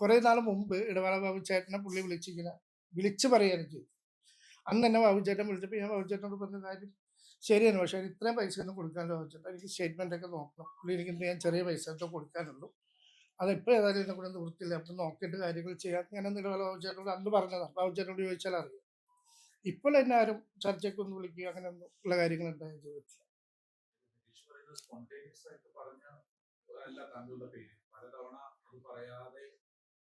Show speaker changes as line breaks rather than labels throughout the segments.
കുറേ നാൾ മുമ്പ് ഇടവേള ബാബു ചേട്ടനെ പുള്ളി വിളിച്ചിങ്ങനെ വിളിച്ചു പറയുകയാണ് ചെയ്തു അന്ന് തന്നെ ബാബു ചേട്ടൻ വിളിച്ചപ്പോൾ ഞാൻ ബാബു ചേട്ടനോട് പറഞ്ഞ കാര്യം ശരിയാണ് പക്ഷേ ഇത്രയും പൈസ ഒന്നും കൊടുക്കാൻ ബാബു ചേട്ടൻ എനിക്ക് സ്റ്റേറ്റ്മെന്റ് ഒക്കെ നോക്കണം. പുള്ളി എനിക്ക് ഞാൻ ചെറിയ പൈസ ഒക്കെ കൊടുക്കാനുള്ളൂ. അതിപ്പോൾ ഏതായാലും എന്നെ കൂടെ നിർത്തില്ല. അപ്പം നോക്കിയിട്ട് കാര്യങ്ങൾ ചെയ്യാൻ ഞാൻ ബാബു ചേട്ടനോട് അന്ന് പറഞ്ഞതാണ് ബാബു ചേട്ടനോട് ചോദിച്ചാൽ അറിയാം. ഇപ്പോൾ എന്നെ ആരും ചർച്ചയ്ക്ക് ഒന്ന് വിളിക്കുക അങ്ങനെ ഒന്നും ഉള്ള കാര്യങ്ങൾ ഉണ്ടായി
പേര്. പലതവണ അത് പറയാതെ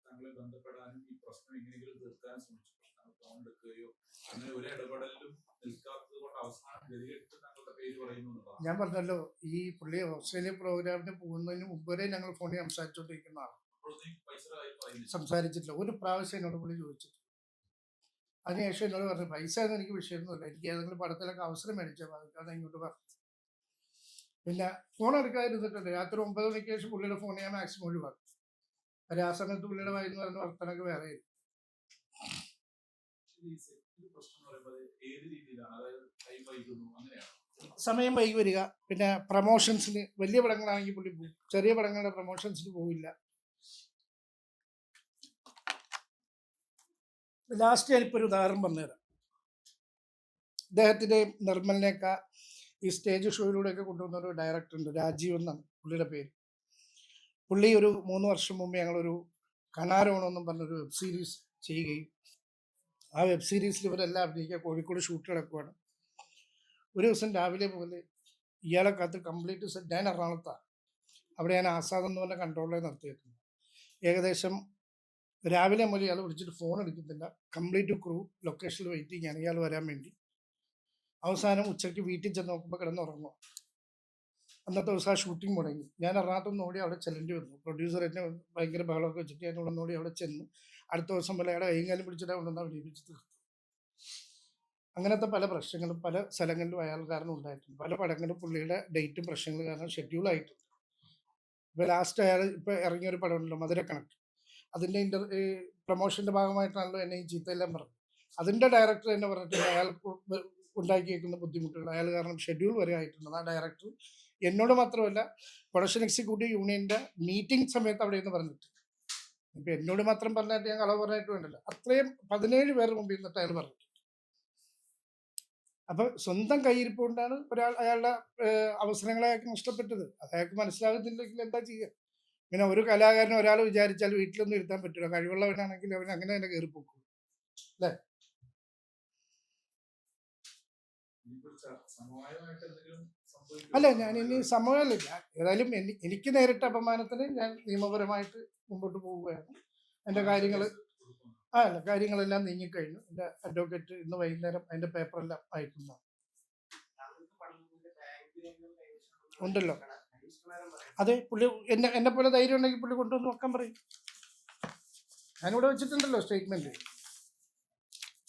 താങ്കളെ ബന്ധപ്പെടാനും ഈ പ്രശ്നം എങ്ങനെയെങ്കിലും തീർക്കാനും ശ്രമിച്ചു താങ്കൾ ഫോൺ എടുക്കുകയോ അങ്ങനെ ഒരു ഇടപെടലിലും നിൽക്കാത്തത് കൊണ്ട് അവസാനം ഗതികെട്ട് താങ്കളുടെ പേര് പറയുന്നു എന്നുള്ളതാണ്
ഞാൻ പറഞ്ഞല്ലോ ഈ പുള്ളി ഓസ്ട്രേലിയ പ്രോഗ്രാമിന് പോകുന്നതിന് മുമ്പ് വരെ ഞങ്ങൾ ഫോണിൽ സംസാരിച്ചുകൊണ്ടിരിക്കുന്ന ആളാണ്
അപ്പോഴൊന്നും ഈ പൈസയുടെ കാര്യം പറയുന്നില്ല.
സംസാരിച്ചിട്ടില്ല. ഒരു പ്രാവശ്യം എന്നോട് പുള്ളി ചോദിച്ചിട്ടില്ല. അതിനുശേഷം എന്നോട് പറഞ്ഞു പൈസ ഒന്നും എനിക്ക് വിഷയമൊന്നുമില്ല. എനിക്ക് ഏതെങ്കിലും പടത്തിലൊക്കെ അവസരം മേടിച്ചാൽ മതി. കാരണം ഇങ്ങോട്ട് പറഞ്ഞു പിന്നെ ഫോൺ എടുക്കാതിരുന്നിട്ടുണ്ട് രാത്രി ഒമ്പത് മണിക്ക് ശേഷം പുള്ളിയുടെ ഫോൺ ഞാൻ മാക്സിമം ഒഴിവാക്കും കാര്യം ആ സമയത്ത് പുള്ളിയുടെ പറഞ്ഞ വർത്തനൊക്കെ വേറെ സമയം വൈകി വരിക. പിന്നെ പ്രൊമോഷൻസിന് വലിയ പടങ്ങളാണെങ്കിൽ പുള്ളി പോകും ചെറിയ പടങ്ങളുടെ പ്രൊമോഷൻസിന് പോവില്ല. ലാസ്റ്റ് ഞാനിപ്പോൾ ഒരു ഉദാഹരണം പറഞ്ഞുതരാം. അദ്ദേഹത്തിന്റെ നിർമ്മലിനെയൊക്കെ ഈ സ്റ്റേജ് ഷോയിലൂടെയൊക്കെ കൊണ്ടുവന്ന ഒരു ഡയറക്ടർ ഉണ്ട് രാജീവ് എന്നാണ് പുള്ളിയുടെ പേര്. പുള്ളി ഒരു മൂന്ന് വർഷം മുമ്പ് ഞങ്ങളൊരു കണാരോണമെന്നും പറഞ്ഞൊരു വെബ് സീരീസ് ചെയ്യുകയും ആ വെബ് സീരീസിൽ ഇവരെല്ലാം അഭിനയിക്കുക കോഴിക്കോട് ഷൂട്ട് കിടക്കുവാണ് ഒരു ദിവസം രാവിലെ മുതൽ ഇയാളെ കാത്ത് കംപ്ലീറ്റ് സെറ്റ് ഞാൻ എറണാകുളത്താണ് അവിടെ ഞാൻ ആസാദ് എന്ന് പറഞ്ഞ കൺട്രോളിൽ നിർത്തിയേക്കുന്നത് ഏകദേശം രാവിലെ മുതൽ ഇയാൾ വിളിച്ചിട്ട് ഫോൺ എടുക്കുന്നില്ല കംപ്ലീറ്റ് ക്രൂ ലൊക്കേഷനിൽ വെയിറ്റ് ആണ്. ഇയാൾ വരാൻ വേണ്ടി. അവസാനം ഉച്ചയ്ക്ക് വീട്ടിൽ ചെന്ന് നോക്കുമ്പോൾ കിടന്നുറങ്ങുക അന്നത്തെ ദിവസം ആ ഷൂട്ടിംഗ് മുടങ്ങി. ഞാൻ എറണാകുളത്ത് നിന്ന് ഓടി അവിടെ ചെല്ലേണ്ടി വന്നു. പ്രൊഡ്യൂസർ എന്നെ ഭയങ്കര ബഹളമൊക്കെ വെച്ചിട്ട് ഞാൻ ഇവിടെ ഓടി അവിടെ ചെന്നു. അടുത്ത ദിവസം പോലെ അയാളെ കൈകാലം പിടിച്ചിട്ട് കൊണ്ടുവന്ന് അഭിനയിപ്പിച്ച് തീർത്തു. അങ്ങനത്തെ പല പ്രശ്നങ്ങളും പല സ്ഥലങ്ങളിലും അയാൾ കാരണം ഉണ്ടായിട്ടുണ്ട്. പല പടങ്ങളും പുള്ളിയുടെ ഡേറ്റും പ്രശ്നങ്ങൾ കാരണം ഷെഡ്യൂൾ ആയിട്ടുണ്ട്. ഇപ്പൊ ലാസ്റ്റ് അയാൾ ഇറങ്ങിയ ഒരു പടമുണ്ടല്ലോ മധുര കണക്ക്. അതിന്റെ ഇന്റർ പ്രൊമോഷന്റെ ഭാഗമായിട്ടാണല്ലോ എന്നെ ഈ ചീത്തയെല്ലാം പറഞ്ഞത്. അതിന്റെ ഡയറക്ടർ എന്നെ പറഞ്ഞിട്ടുണ്ട് അയാൾ ഉണ്ടാക്കിയേക്കുന്ന ബുദ്ധിമുട്ടുകൾ അയാൾ കാരണം ഷെഡ്യൂൾ വരെ ആയിട്ടുണ്ട്. ആ ഡയറക്ടർ എന്നോട് മാത്രമല്ല പ്രൊഡക്ഷൻ എക്സിക്യൂട്ടീവ് യൂണിയന്റെ മീറ്റിംഗ് സമയത്ത് അവിടെ നിന്ന് പറഞ്ഞിട്ട്. ഇപ്പൊ എന്നോട് മാത്രം പറഞ്ഞിട്ട് ഞാൻ കളവ് പറഞ്ഞിട്ട് വേണ്ടല്ലോ. അത്രയും പതിനേഴ് പേർ മുമ്പിൽ നിന്നിട്ട് അയാൾ പറഞ്ഞു അപ്പൊ സ്വന്തം കയ്യിരിപ്പ് കൊണ്ടാണ് ഒരാൾ അയാളുടെ അവസരങ്ങളെ അയാൾക്ക് നഷ്ടപ്പെട്ടത്. അയാൾക്ക് മനസ്സിലാകുന്നില്ലെങ്കിൽ എന്താ ചെയ്യുക? പിന്നെ ഒരു കലാകാരൻ ഒരാൾ വിചാരിച്ചാൽ വീട്ടിലൊന്നും ഇരുത്താൻ പറ്റില്ല. കഴിവുള്ളവനാണെങ്കിൽ അവൻ അങ്ങനെ തന്നെ കയറിപ്പോക്കും.
ഇനിയിപ്പോൾ
അല്ല ഞാൻ ഇനി സമയമല്ല ഏതായാലും എനിക്ക് നേരിട്ട അപമാനത്തിന് ഞാൻ നിയമപരമായിട്ട് മുമ്പോട്ട് പോവുകയാണ്. എന്റെ കാര്യങ്ങൾ ആ അല്ല കാര്യങ്ങളെല്ലാം നീങ്ങിക്കഴിഞ്ഞു. എന്റെ അഡ്വക്കേറ്റ് ഇന്ന് വൈകുന്നേരം അതിന്റെ പേപ്പറെല്ലാം അയക്കുന്നു ഉണ്ടല്ലോ. അതെ പുള്ളി എന്നെ എന്നെ പോലെ ധൈര്യം ഉണ്ടെങ്കിൽ പുള്ളി കൊണ്ടുവന്ന് നോക്കാൻ പറയും. ഞാനിവിടെ വെച്ചിട്ടുണ്ടല്ലോ സ്റ്റേറ്റ്മെന്റ്.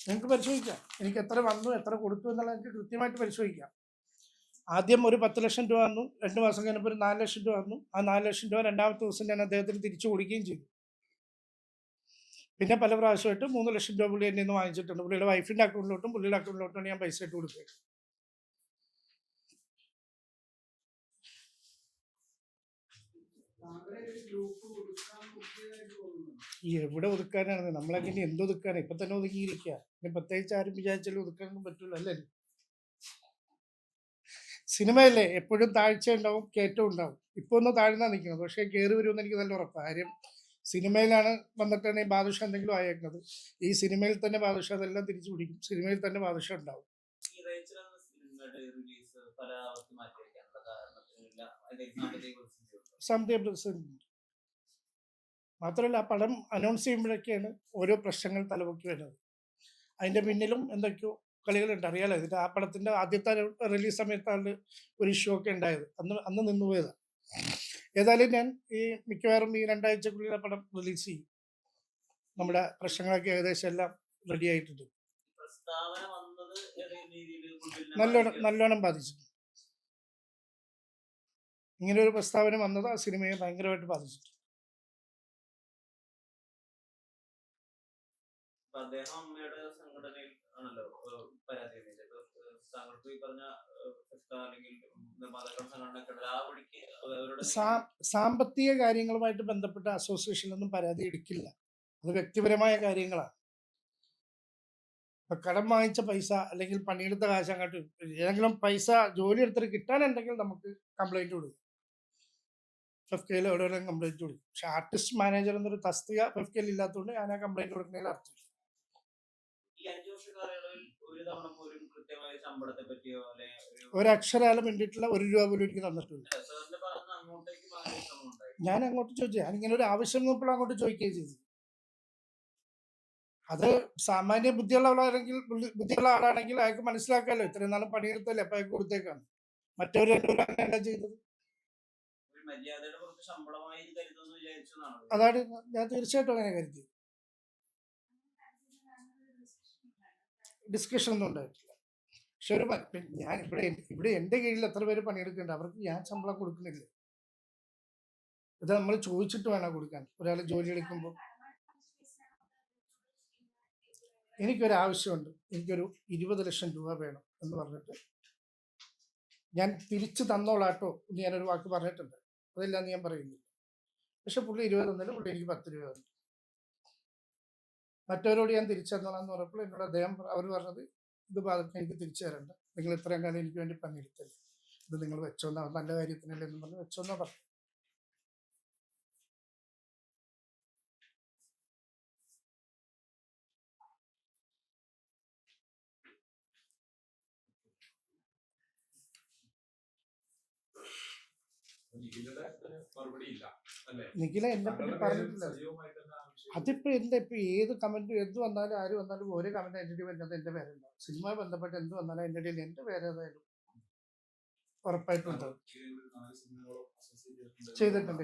നിങ്ങൾക്ക് പരിശോധിക്കാം. എനിക്ക് എത്ര വന്നു എത്ര കൊടുത്തു എന്നുള്ളത് എനിക്ക് കൃത്യമായിട്ട് പരിശോധിക്കാം. ആദ്യം ഒരു പത്ത് ലക്ഷം രൂപ വന്നു രണ്ട് മാസം കഴിഞ്ഞപ്പോൾ ഒരു നാല് ലക്ഷം രൂപ വന്നു. ആ നാല് ലക്ഷം രൂപ രണ്ടാമത്തെ ദിവസം ഞാൻ അദ്ദേഹത്തിന് തിരിച്ചു കൊടുക്കുകയും ചെയ്തു. പിന്നെ പല പ്രാവശ്യമായിട്ട് മൂന്ന് ലക്ഷം രൂപ പുള്ളി എന്നെ നിന്ന് വാങ്ങിച്ചിട്ടുണ്ട്. പുള്ളിയുടെ വൈഫിന്റെ അക്കൗണ്ടിലോട്ടും പുള്ളിയുടെ അക്കൗണ്ടിലോട്ടും ഞാൻ പൈസ ഇട്ട് കൊടുത്തത്. ഈ എവിടെ ഒതുക്കാനാണ് നമ്മളൊക്കെ ഇനി എന്ത് ഒതുക്കാനാണ് ഇപ്പൊ തന്നെ ഒതുക്കിയിരിക്കുക ഇനി പ്രത്യേകിച്ച് ആരും വിചാരിച്ചാലും ഒതുക്കാനൊന്നും പറ്റൂല അല്ലേ? സിനിമയല്ലേ? എപ്പോഴും താഴ്ച ഉണ്ടാവും കയറ്റം ഉണ്ടാവും. ഇപ്പൊ ഒന്ന് താഴ്ന്നാ നിൽക്കുന്നത് പക്ഷേ കയറി വരുമെന്ന് എനിക്ക് നല്ല ഉറപ്പാണ് കാര്യം സിനിമയിലാണ് വന്നിട്ടാണ് ഈ ബാദുഷ എന്തെങ്കിലും ആയേക്കുന്നത്. ഈ സിനിമയിൽ തന്നെ ബാദുഷ അതെല്ലാം തിരിച്ചു പിടിക്കും. സിനിമയിൽ തന്നെ ബാദുഷ ഉണ്ടാവും.
ഈ
മാത്രമല്ല ആ പടം അനൗൺസ് ചെയ്യുമ്പോഴൊക്കെയാണ് ഓരോ പ്രശ്നങ്ങൾ തലപൊക്കി വരുന്നത്. അതിന്റെ പിന്നിലും എന്തൊക്കെയോ കളികളുണ്ട്. അറിയാലോ? ഇതിന്റെ ആ പടത്തിന്റെ ആദ്യത്തെ റിലീസ് സമയത്താണ് ഒരു ഇഷ്യൂ ഒക്കെ ഉണ്ടായത്. അന്ന് അന്ന് നിന്നുപോയതാണ് ഏതായാലും ഞാൻ ഈ മിക്കവാറും ഈ രണ്ടാഴ്ചക്കുള്ളിൽ ആ പടം റിലീസ് ചെയ്യും. നമ്മുടെ പ്രശ്നങ്ങളൊക്കെ ഏകദേശം എല്ലാം റെഡി ആയിട്ടുണ്ട്. നല്ലോണം? നല്ലോണം ബാധിച്ചിട്ടുണ്ട്. ഇങ്ങനെ ഒരു പ്രസ്താവന വന്നത് ആ സിനിമയെ ഭയങ്കരമായിട്ട് ബാധിച്ചിട്ടുണ്ട്.
അദ്ദേഹം അമ്മയുടെ സംഘടനയിൽ ആണല്ലോ പരാതി താങ്കൾക്ക് ഈ പറഞ്ഞ അല്ലെങ്കിൽ നിർമ്മാതാക്കളുടെ സംഘടന അവരുടെ
സാമ്പത്തിക കാര്യങ്ങളുമായിട്ട് ബന്ധപ്പെട്ട അസോസിയേഷനൊന്നും പരാതി എടുക്കില്ല. അത് വ്യക്തിപരമായ കാര്യങ്ങളാണ്. ഇപ്പൊ കടം വാങ്ങിച്ച പൈസ അല്ലെങ്കിൽ പണിയെടുത്ത കാശ് അങ്ങോട്ട് ഏതെങ്കിലും പൈസ ജോലി എടുത്തിട്ട് കിട്ടാനുണ്ടെങ്കിൽ നമുക്ക് കംപ്ലൈന്റ് കൊടുക്കും. എവിടെയെങ്കിലും കംപ്ലൈന്റ് കൊടുക്കും. പക്ഷെ ആർട്ടിസ്റ്റ് മാനേജർ എന്നൊരു തസ്തിക ഫെഫ്കയിൽ ഇല്ലാത്തതുകൊണ്ട് ഞാൻ ആ കംപ്ലൈന്റ് കൊടുക്കുന്നതിൽ അർത്ഥം
ഈ അഞ്ചു വർഷ കാലയളവിൽ ഒരു തവണ പോലും കൃത്യമായ ശമ്പളത്തെ പറ്റിയോ അല്ലെ ഒരു
ഒരക്ഷരാലം വേണ്ടിയിട്ടുള്ള ഒരു രൂപ പോലും എനിക്ക് തന്നിട്ടില്ല.
സാറിന്റെ ഭാഗത്ത് അങ്ങോട്ടേക്ക് മാറിയ ശ്രമം ഉണ്ടായി
ഞാൻ അങ്ങോട്ട് ചോദിച്ചു. ഞാൻ ഇങ്ങനെ ഒരു ആവശ്യം നോക്കുമ്പോൾ അങ്ങോട്ട് ചോദിക്കുകയും ചെയ്തു. അത് സാമാന്യ ബുദ്ധിയുള്ള ആളാണെങ്കിൽ ബുദ്ധി- ബുദ്ധിയുള്ള ആളാണെങ്കിൽ അയാൾക്ക് മനസ്സിലാക്കാമല്ലോ ഇത്രയും നാളും പണിയെടുത്തല്ലേ അപ്പൊ അയാൾക്ക് കൊടുത്തേക്കാണ്. മറ്റവർ രണ്ടുപേരും അങ്ങനെയല്ല ചെയ്തത്. അതാണ് ഞാൻ തീർച്ചയായിട്ടും അങ്ങനെ കരുതി ഡിസ്കഷൻ ഒന്നും ഉണ്ടായിട്ടില്ല. പക്ഷെ ഒരു ഞാൻ ഇവിടെ ഇവിടെ എന്റെ കീഴിൽ എത്ര പേര് പണിയെടുക്കുന്നുണ്ട്? അവർക്ക് ഞാൻ ശമ്പളം കൊടുക്കുന്നില്ല. ഇത് നമ്മൾ ചോദിച്ചിട്ട് വേണം കൊടുക്കാൻ? ഒരാൾ ജോലി എടുക്കുമ്പോൾ. എനിക്കൊരു ആവശ്യമുണ്ട്. എനിക്കൊരു ഇരുപത് ലക്ഷം രൂപ വേണം എന്ന് പറഞ്ഞിട്ട്. ഞാൻ തിരിച്ചു തന്നോളാട്ടോ എന്ന് ഞാനൊരു വാക്ക് പറഞ്ഞിട്ടുണ്ട്. അതെല്ലാം ഞാൻ പറയുന്നില്ല. പക്ഷെ പുള്ളി ഇരുപത് തന്നില്ല പുള്ളി എനിക്ക് പത്ത് രൂപ തന്നു. മറ്റവരോട് ഞാൻ തിരിച്ചു തന്നോളാം എന്ന് പറഞ്ഞപ്പോൾ എന്നോട് അദ്ദേഹം അവർ പറഞ്ഞത് ഇത് ബാധകം എനിക്ക് തിരിച്ചു തരണ്ട. നിങ്ങൾ ഇത്രയും കാലം എനിക്ക് വേണ്ടി പണിയെടുത്തല്ലേ? ഇത് നിങ്ങൾ വെച്ചോന്നാ നല്ല കാര്യത്തിനല്ലേ എന്ന് പറഞ്ഞ് വെച്ചോന്നാ പറഞ്ഞു നിഖില എന്നെ പറ്റി പറഞ്ഞിട്ടില്ല. അതിപ്പോ എന്താ ഇപ്പൊ ഏത് കമന്റ് എന്ത് വന്നാലും ആര് വന്നാലും ഒരേ കമന്റ് എന്റെ വരുന്നത് എന്റെ പേരുണ്ടാവും സിനിമ ബന്ധപ്പെട്ട് എന്ത് വന്നാലും എന്റെ ഇടയിൽ
എന്റെ പേരേതായാലും ഉറപ്പായിട്ടുണ്ട്
ചെയ്തിട്ടുണ്ട്,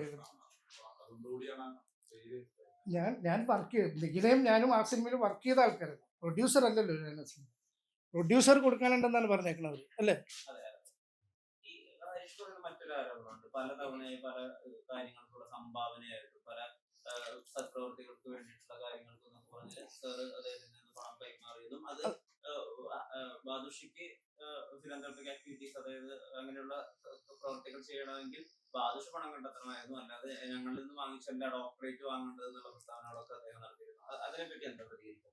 ഞാൻ ഞാൻ വർക്ക് ചെയ്തു നിഖിലയും ഞാനും ആ സിനിമയിൽ വർക്ക് ചെയ്ത ആൾക്കാരാണ്. പ്രൊഡ്യൂസർ അല്ലല്ലോ ഞാൻ സിനിമ. പ്രൊഡ്യൂസർ കൊടുക്കാനുണ്ടെന്നാണ് പറഞ്ഞേക്കുന്നത് അല്ലേ?
മറ്റൊരു പല തവണയായി പല കാര്യങ്ങൾക്കുള്ള സംഭാവനയായിട്ട് പല സത്പ്രവർത്തികൾക്ക് വേണ്ടിയിട്ടുള്ള കാര്യങ്ങൾക്കും എന്നൊക്കെ പറഞ്ഞ് സാറ് അദ്ദേഹത്തിൽ നിന്ന് പണം കൈമാറിയതും അത് ബാദുഷിക്ക് ഫിലന്തോപ്പിക് ആക്ടിവിറ്റീസ് അതായത് അങ്ങനെയുള്ള പ്രവർത്തികൾ ചെയ്യണമെങ്കിൽ ബാദുഷ പണം കണ്ടെത്തണമായിരുന്നു. അല്ലാതെ ഞങ്ങളിൽ നിന്ന് വാങ്ങിച്ചല്ല ഡോക്ടറേറ്റ് വാങ്ങേണ്ടത് എന്നുള്ള പ്രസ്താവനകളൊക്കെ അദ്ദേഹം നടത്തിയിരുന്നു. അതിനെപ്പറ്റി എന്താ പ്രതികരിക്കുന്നത്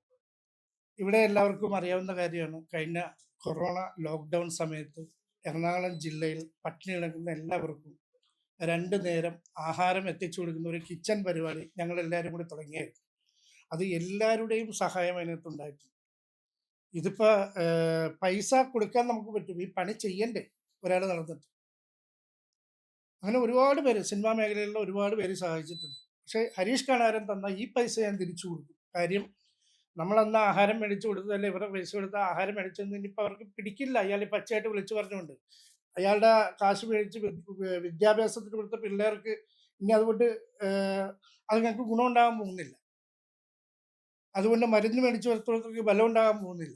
ഇവിടെ എല്ലാവർക്കും അറിയാവുന്ന കാര്യമാണ്. കഴിഞ്ഞ കൊറോണ ലോക്ക്ഡൗൺ സമയത്ത് എറണാകുളം ജില്ലയിൽ പട്ടിണി കിടക്കുന്ന എല്ലാവർക്കും രണ്ട് നേരം ആഹാരം എത്തിച്ചു കൊടുക്കുന്ന ഒരു കിച്ചൺ പരിപാടി ഞങ്ങൾ എല്ലാവരും കൂടി തുടങ്ങിയായിരുന്നു. അത് എല്ലാവരുടെയും സഹായം അതിനകത്തുണ്ടായിട്ടുണ്ട് ഇതിപ്പോ പൈസ കൊടുക്കാൻ നമുക്ക് പറ്റും. ഈ പണി ചെയ്യണ്ടേ? ഒരാൾ നടന്നിട്ട്. അങ്ങനെ ഒരുപാട് പേര് സിനിമാ മേഖലയിലുള്ള ഒരുപാട് പേര് സഹായിച്ചിട്ടുണ്ട്. പക്ഷെ ഹരീഷ് കണാരൻ തന്ന ഈ പൈസ ഞാൻ തിരിച്ചു കൊടുക്കും കാര്യം നമ്മൾ അന്ന് ആഹാരം മേടിച്ചു കൊടുത്തതല്ലേ? ഇവരുടെ പൈസ കൊടുത്ത ആഹാരം മേടിച്ചെന്ന് ഇനിയിപ്പോൾ അവർക്ക് പിടിക്കില്ല. അയാൾ പച്ചയായിട്ട് വിളിച്ചു പറഞ്ഞുകൊണ്ട് അയാളുടെ കാശ് മേടിച്ച് വിദ്യാഭ്യാസത്തിന് കൊടുത്ത പിള്ളേർക്ക് ഇനി അതുകൊണ്ട് അത് ഞങ്ങൾക്ക് ഗുണമുണ്ടാകാൻ പോകുന്നില്ല. അതുകൊണ്ട് മരുന്ന് മേടിച്ച് കൊടുത്തവർക്ക് ബലം ഉണ്ടാകാൻ പോകുന്നില്ല.